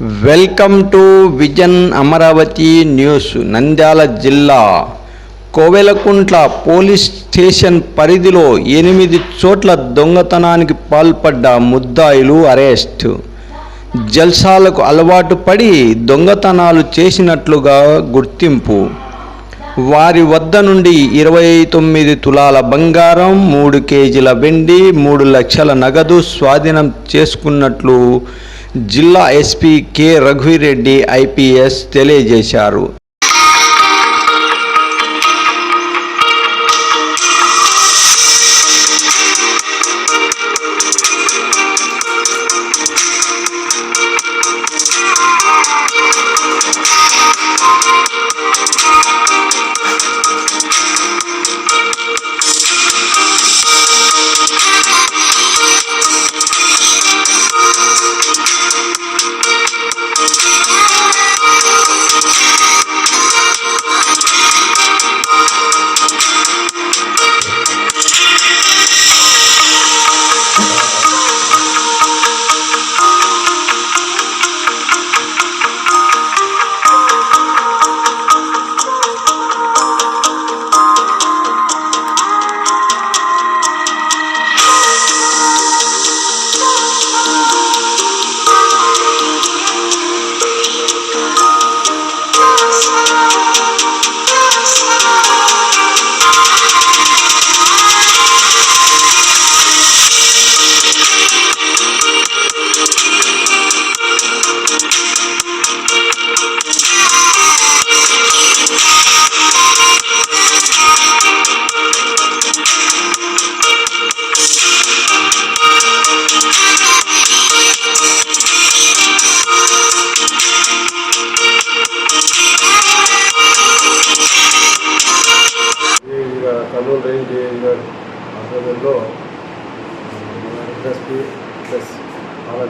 Welcome to vision Amaravati news Nandyal జిల్లా. Kovelakuntla police station పరిధిలో ఎనిమిది చోట్ల దొంగతనానికి పాల్పడ్డ ముద్దాయిలు అరెస్ట్. జల్సాలకు అలవాటు పడి దొంగతనాలు చేసినట్లుగా గుర్తింపు. వారి వద్ద నుండి ఇరవై తొమ్మిది తులాల బంగారం మూడు కేజీల వెండి మూడు లక్షల నగదు స్వాధీనం చేసుకున్నట్లు జిల్లా ఎస్పీ కె రఘువీరెడ్డి ఐపీఎస్ తెలియజేశారు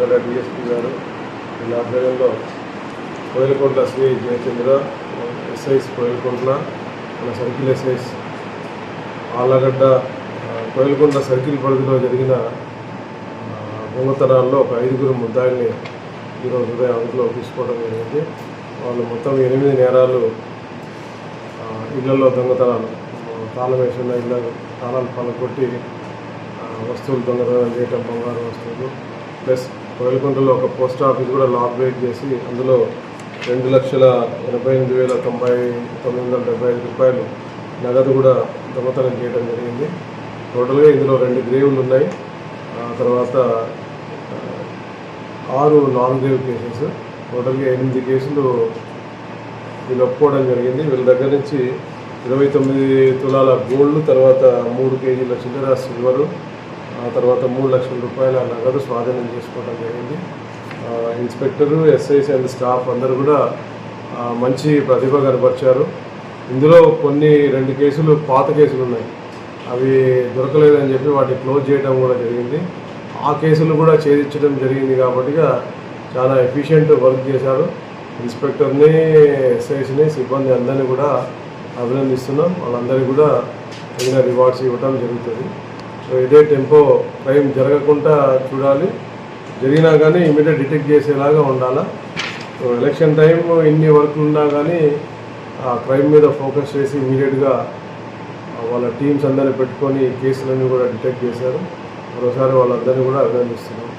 ఆనగడ్డ డిఎస్పీ గారు వీళ్ళ ఆధ్వర్యంలో కోయిలకుంట్ల శ్రీ జయచంద్ర ఎస్ఐస్ కోయిలకుంట్ల మన సర్కిల్ ఎస్ఐస్ ఆళ్ళగడ్డ ఆ, కోయిలకుంట్ల సర్కిల్ పరిధిలో జరిగిన ఆ, దొంగతనాల్లో ఒక ఐదుగురు ముద్దాయిల్ని ఈరోజు ఉదయం అదుపులో తీసుకోవడం జరిగింది. వాళ్ళు మొత్తం ఎనిమిది నేరాలు ఇళ్ళలో దొంగతనాలు తాళం వేసిన ఇళ్ళ తాళాలు పలకొట్టి కొట్టి వస్తువులు దొంగతనం చేయటం బంగారు వస్తువులు ప్లస్ కోయలకుంటలో ఒక పోస్ట్ ఆఫీస్ కూడా లాక్ బ్రేక్ చేసి అందులో రెండు లక్షల ఎనభై ఎనిమిది వేల తొంభై తొమ్మిది వందల డెబ్బై ఐదు రూపాయలు నగదు కూడా దొంగతనం చేయడం జరిగింది. టోటల్గా ఇందులో రెండు గ్రేవులు ఉన్నాయి. తర్వాత ఆరు నాన్ గ్రేవ్ కేసెస్. టోటల్గా ఎనిమిది కేసులు వీళ్ళు ఒప్పుకోవడం జరిగింది. వీళ్ళ దగ్గర నుంచి ఇరవై తొమ్మిది తులాల గోల్డ్ తర్వాత మూడు కేజీల చిల్లర సిల్వరు ఆ తర్వాత మూడు లక్షల రూపాయల నగదు స్వాధీనం చేసుకోవడం జరిగింది. ఇన్స్పెక్టరు ఎస్ఐస్ అండ్ స్టాఫ్ అందరూ కూడా మంచి ప్రతిభ కనపరిచారు. ఇందులో కొన్ని రెండు కేసులు పాత కేసులు ఉన్నాయి. అవి దొరకలేదని చెప్పి వాటిని క్లోజ్ చేయడం కూడా జరిగింది. ఆ కేసులు కూడా ఛేదించడం జరిగింది కాబట్టి చాలా ఎఫిషియెంట్ వర్క్ చేశారు. ఇన్స్పెక్టర్ని ఎస్ఐస్ని సిబ్బంది అందరినీ కూడా అభినందిస్తున్నాం. వాళ్ళందరికీ కూడా తగిన రివార్డ్స్ ఇవ్వడం జరుగుతుంది. ఇదే టెంపో క్రైమ్ జరగకుండా చూడాలి. జరిగినా కానీ ఇమీడియట్ డిటెక్ట్ చేసేలాగా ఉండాలా. సో ఎలక్షన్ టైం ఇన్ని వర్క్లు ఉన్నా కానీ ఆ క్రైమ్ మీద ఫోకస్ చేసి ఇమీడియట్గా వాళ్ళ టీమ్స్ అందరిని పెట్టుకొని కేసులన్నీ కూడా డిటెక్ట్ చేశారు. మరోసారి వాళ్ళందరినీ కూడా అభినందిస్తున్నాం.